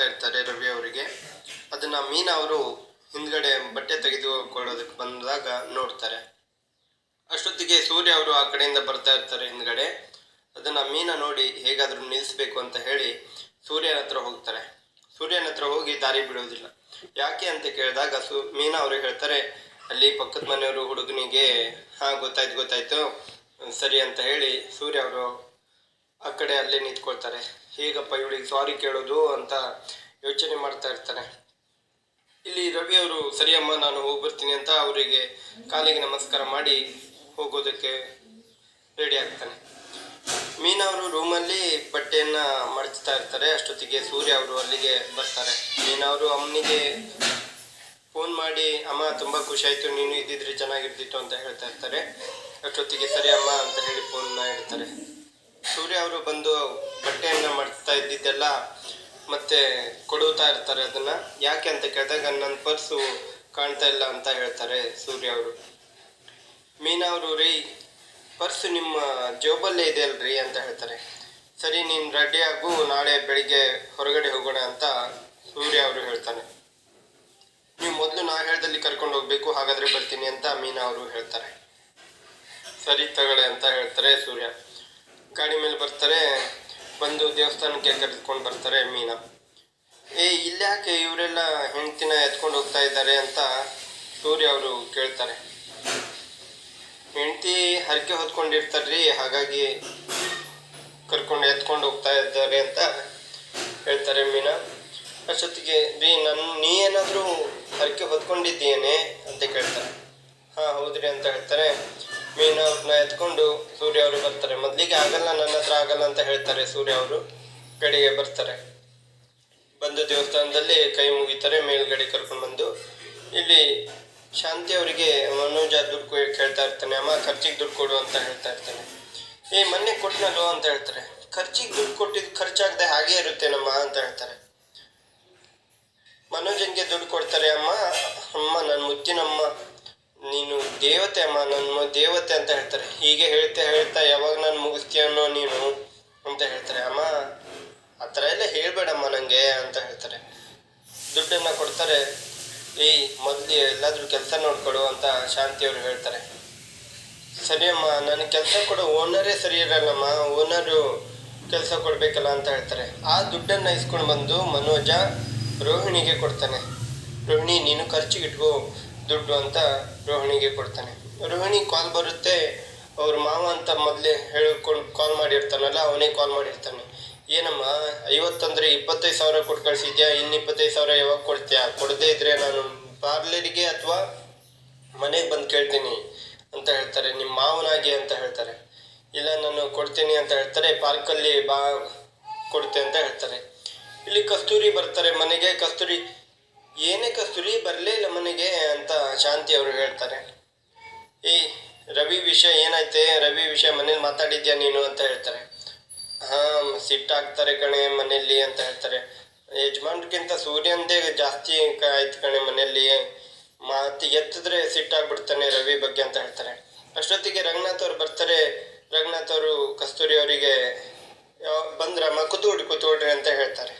ಮಾಡ್ತಾ ಇರ್ತಾರೆ ರವಿ ಅವರಿಗೆ. ಅದನ್ನ ಮೀನಾ ಅವರು ಹಿಂದ್ಗಡೆ ಬಟ್ಟೆ ತೆಗೆದುಕೊಳ್ಳೋದಕ್ಕೆ ಬಂದಾಗ ನೋಡ್ತಾರೆ. ಅಷ್ಟೊತ್ತಿಗೆ ಸೂರ್ಯ ಅವರು ಆ ಕಡೆಯಿಂದ ಬರ್ತಾ ಇರ್ತಾರೆ ಹಿಂದ್ಗಡೆ. ಅದನ್ನ ಮೀನಾ ನೋಡಿ ಹೇಗಾದ್ರೂ ನಿಲ್ಲಿಸ್ಬೇಕು ಅಂತ ಹೇಳಿ ಸೂರ್ಯನ ಹತ್ರ ಹೋಗ್ತಾರೆ. ಸೂರ್ಯನ ಹತ್ರ ಹೋಗಿ ದಾರಿ ಬಿಡೋದಿಲ್ಲ. ಯಾಕೆ ಅಂತ ಕೇಳಿದಾಗ ಸು ಮೀನಾ ಅವರು ಹೇಳ್ತಾರೆ, ಅಲ್ಲಿ ಪಕ್ಕದ ಮನೆಯವರು ಹುಡುಗನಿಗೆ, ಹಾ, ಗೊತ್ತಾಯ್ತು ಗೊತ್ತಾಯ್ತು, ಸರಿ ಅಂತ ಹೇಳಿ ಸೂರ್ಯ ಅವರು ಆ ಕಡೆ ಅಲ್ಲೇ ನಿಂತ್ಕೊಳ್ತಾರೆ. ಹೇಗಪ್ಪ ಇವಳಿಗೆ ಸಾರಿ ಕೇಳೋದು ಅಂತ ಯೋಚನೆ ಮಾಡ್ತಾ ಇರ್ತಾನೆ. ಇಲ್ಲಿ ರವಿ ಅವರು, ಸರಿಯಮ್ಮ, ನಾನು ಹೋಗ್ಬರ್ತೀನಿ ಅಂತ ಅವರಿಗೆ ಕಾಲಿಗೆ ನಮಸ್ಕಾರ ಮಾಡಿ ಹೋಗೋದಕ್ಕೆ ರೆಡಿ ಆಗ್ತಾನೆ. ಮೀನಾ ಅವರು ರೂಮಲ್ಲಿ ಬಟ್ಟೆಯನ್ನ ಮಡಚ್ತಾ ಇರ್ತಾರೆ. ಅಷ್ಟೊತ್ತಿಗೆ ಸೂರ್ಯ ಅವರು ಅಲ್ಲಿಗೆ ಬರ್ತಾರೆ. ಮೀನಾ ಅವರು ಅಮ್ಮನಿಗೆ ಫೋನ್ ಮಾಡಿ, ಅಮ್ಮ, ತುಂಬ ಖುಷಿ ಆಯ್ತು, ನೀನು ಇದ್ದಿದ್ರೆ ಚೆನ್ನಾಗಿರ್ತಿತ್ತು ಅಂತ ಹೇಳ್ತಾ ಇರ್ತಾರೆ. ಅಷ್ಟೊತ್ತಿಗೆ ಸರಿ ಅಮ್ಮ ಅಂತ ಹೇಳಿ ಫೋನ್ನ ಇಡ್ತಾರೆ. ಸೂರ್ಯ ಅವರು ಬಂದು ಬಟ್ಟೆಯನ್ನ ಮಾಡ್ತಾ ಇದ್ದಿದ್ದೆಲ್ಲ ಮತ್ತೆ ಕೊಡುತ್ತಾ ಇರ್ತಾರೆ ಅದನ್ನ. ಯಾಕೆ ಅಂತ ಕೇಳಿದಾಗ ನನ್ನ ಪರ್ಸು ಕಾಣ್ತಾ ಇಲ್ಲ ಅಂತ ಹೇಳ್ತಾರೆ ಸೂರ್ಯ ಅವರು. ಮೀನಾ ಅವರು, ರೀ, ಪರ್ಸು ನಿಮ್ಮ ಜೋಬಲ್ಲೇ ಇದೆ ಅಲ್ರಿ? ಅಂತ ಹೇಳ್ತಾರೆ. ಸರಿ, ನೀನು ರೆಡಿ ಆಗು, ನಾಳೆ ಬೆಳಿಗ್ಗೆ ಹೊರಗಡೆ ಹೋಗೋಣ ಅಂತ ಸೂರ್ಯ ಅವರು ಹೇಳ್ತಾನೆ ನೀವು ಮೊದಲು ನಾ ಹೇಳ್ದಲ್ಲಿ ಕರ್ಕೊಂಡು ಹೋಗ್ಬೇಕು, ಹಾಗಾದ್ರೆ ಬರ್ತೀನಿ ಅಂತ ಮೀನಾ ಅವರು ಹೇಳ್ತಾರೆ. ಸರಿ ತಗೊಳ್ಳಿ ಅಂತ ಹೇಳ್ತಾರೆ ಸೂರ್ಯ. ಗಾಡಿ ಮೇಲೆ ಬರ್ತಾರೆ, ಬಂದು ದೇವಸ್ಥಾನಕ್ಕೆ ಕರೆದುಕೊಂಡು ಬರ್ತಾರೆ ಮೀನಾ. ಏ ಇಲ್ಯಾಕೆ ಇವರೆಲ್ಲ ಹೆಂಡ್ತಿನ ಎತ್ಕೊಂಡು ಹೋಗ್ತಾ ಇದ್ದಾರೆ ಅಂತ ಸೂರ್ಯ ಅವರು ಕೇಳ್ತಾರೆ. ಹೆಂಡತಿ ಹರಕೆ ಹೊತ್ಕೊಂಡಿರ್ತಾರ್ರಿ, ಹಾಗಾಗಿ ಕರ್ಕೊಂಡು ಎತ್ಕೊಂಡು ಹೋಗ್ತಾ ಇದ್ದಾರೆ ಅಂತ ಹೇಳ್ತಾರೆ ಮೀನಾ. ಅಷ್ಟೊತ್ತಿಗೆ ರೀ ನನ್ನ ನೀ ಏನಾದರೂ ಹರಕೆ ಹೊತ್ಕೊಂಡಿದ್ದೀಯೇನೆ ಅಂತ ಕೇಳ್ತಾರೆ. ಹಾಂ, ಹೌದ್ರಿ ಅಂತ ಹೇಳ್ತಾರೆ. ಮೀನಾ ಅವ್ರನ್ನ ಎತ್ಕೊಂಡು ಸೂರ್ಯ ಅವರು ಬರ್ತಾರೆ. ಮೊದಲಿಗೆ ಆಗಲ್ಲ, ನನ್ನ ಹತ್ರ ಆಗಲ್ಲ ಅಂತ ಹೇಳ್ತಾರೆ ಸೂರ್ಯ ಅವರು. ಕಡೆಗೆ ಬರ್ತಾರೆ. ಬಂದು ದೇವಸ್ಥಾನದಲ್ಲಿ ಕೈ ಮುಗಿತಾರೆ, ಮೇಲ್ಗಡೆ ಕರ್ಕೊಂಡು ಬಂದು. ಇಲ್ಲಿ ಶಾಂತಿ ಅವರಿಗೆ ಮನೋಜ ದುಡ್ಡು ಕೇಳ್ತಾ ಇರ್ತಾನೆ, ಅಮ್ಮ, ಖರ್ಚಿಗೆ ದುಡ್ಡು ಕೊಡು ಅಂತ ಹೇಳ್ತಾ ಇರ್ತಾನೆ. ಏ, ಮೊನ್ನೆ ಕೊಟ್ಟನಲ್ಲೋ ಅಂತ ಹೇಳ್ತಾರೆ. ಖರ್ಚಿಗೆ ದುಡ್ಡು ಕೊಟ್ಟಿದ್ದು ಖರ್ಚಾಗದೆ ಹಾಗೆ ಇರುತ್ತೆ ನಮ್ಮ ಅಂತ ಹೇಳ್ತಾರೆ. ಮನೋಜನ್ಗೆ ದುಡ್ಡು ಕೊಡ್ತಾರೆ, ಅಮ್ಮ ಅಮ್ಮ ನನ್ನ ಮುತ್ತಿನಮ್ಮ. ನೀನು ದೇವತೆ ಅಮ್ಮ ನನ್ನ ದೇವತೆ ಅಂತ ಹೇಳ್ತಾರೆ. ಹೀಗೆ ಹೇಳ್ತಾ ಹೇಳ್ತಾ ಯಾವಾಗ ನಾನು ಮುಗಿಸ್ತೀಯನ್ನೋ ನೀನು ಅಂತ ಹೇಳ್ತಾರೆ. ಅಮ್ಮ, ಆ ಥರ ಎಲ್ಲ ಹೇಳ್ಬೇಡಮ್ಮ ನನಗೆ ಅಂತ ಹೇಳ್ತಾರೆ. ದುಡ್ಡನ್ನು ಕೊಡ್ತಾರೆ. ಏಯ್, ಮೊದಲು ಎಲ್ಲಾದರೂ ಕೆಲಸ ನೋಡ್ಕೊಡು ಅಂತ ಶಾಂತಿಯವರು ಹೇಳ್ತಾರೆ. ಸರಿ ಅಮ್ಮ ನನ್ನ ಕೆಲಸ ಕೊಡೋ ಓನರೇ ಸರಿ ಇರಲ್ಲಮ್ಮ, ಓನರು ಕೆಲಸ ಕೊಡಬೇಕಲ್ಲ ಅಂತ ಹೇಳ್ತಾರೆ. ಆ ದುಡ್ಡನ್ನು ಇಸ್ಕೊಂಡು ಬಂದು ಮನೋಜ ರೋಹಿಣಿಗೆ ಕೊಡ್ತಾನೆ. ರೋಹಿಣಿ, ನೀನು ಖರ್ಚಿಗೆ ಇಟ್ಕೋ. ದುಡ್ಡು ಅಂತ ರೋಹಿಣಿಗೆ ಕೊಡ್ತಾನೆ. ರೋಹಿಣಿ ಕಾಲ್ ಬರುತ್ತೆ, ಅವ್ರ ಮಾವ ಅಂತ ಮೊದಲೇ ಹೇಳ್ಕೊಂಡು ಕಾಲ್ ಮಾಡಿರ್ತಾನಲ್ಲ, ಅವನೇ ಕಾಲ್ ಮಾಡಿರ್ತಾನೆ. ಏನಮ್ಮ, ಐವತ್ತಂದ್ರೆ ಇಪ್ಪತ್ತೈದು ಸಾವಿರ ಕೊಟ್ಟು ಕಳಿಸಿದ್ಯಾ? ಇನ್ನು ಇಪ್ಪತ್ತೈದು ಸಾವಿರ ಯಾವಾಗ ಕೊಡ್ತೀಯಾ? ಕೊಡದೇ ಇದ್ರೆ ನಾನು ಪಾರ್ಲರಿಗೆ ಅಥವಾ ಮನೆಗೆ ಬಂದು ಕೇಳ್ತೀನಿ ಅಂತ ಹೇಳ್ತಾರೆ. ನಿಮ್ಮ ಮಾವನಾಗಿ ಅಂತ ಹೇಳ್ತಾರೆ. ಇಲ್ಲ, ನಾನು ಕೊಡ್ತೀನಿ ಅಂತ ಹೇಳ್ತಾರೆ. ಪಾರ್ಕಲ್ಲಿ ಬಾ, ಕೊಡ್ತೆ ಅಂತ ಹೇಳ್ತಾರೆ. ಇಲ್ಲಿ ಕಸ್ತೂರಿ ಬರ್ತಾರೆ ಮನೆಗೆ. ಕಸ್ತೂರಿ ಏನೇ ಕಸ್ತೂರಿ ಬರಲೇ ಇಲ್ಲ ಮನೆಗೆ ಅಂತ ಶಾಂತಿ ಅವರು ಹೇಳ್ತಾರೆ. ಈ ರವಿ ವಿಷಯ ಏನೈತೆ ರವಿ ವಿಷಯ ಮನೇಲಿ ಮಾತಾಡಿದ್ಯಾ ನೀನು ಅಂತ ಹೇಳ್ತಾರೆ. ಹಾಂ ಸಿಟ್ಟಾಗ್ತಾರೆ ಕಣೆ ಮನೆಯಲ್ಲಿ ಅಂತ ಹೇಳ್ತಾರೆ. ಯಜಮಾನ್ರಿಗಿಂತ ಸೂರ್ಯಂದೇ ಜಾಸ್ತಿ ಆಯ್ತು ಕಣೆ ಮನೆಯಲ್ಲಿ. ಮಾತು ಎತ್ತಿದ್ರೆ ಸಿಟ್ಟಾಗ್ಬಿಡ್ತಾನೆ ರವಿ ಬಗ್ಗೆ ಅಂತ ಹೇಳ್ತಾರೆ. ಅಷ್ಟೊತ್ತಿಗೆ ರಂಗನಾಥ್ ಅವ್ರು ಬರ್ತಾರೆ. ರಂಗನಾಥ್ ಅವರು ಕಸ್ತೂರಿ ಅವರಿಗೆ ಬಂದ್ರಮ್ಮ ಕೂತ್ಕೊಡಿ ಕೂತ್ಕೊಡ್ರಿ ಅಂತ ಹೇಳ್ತಾರೆ.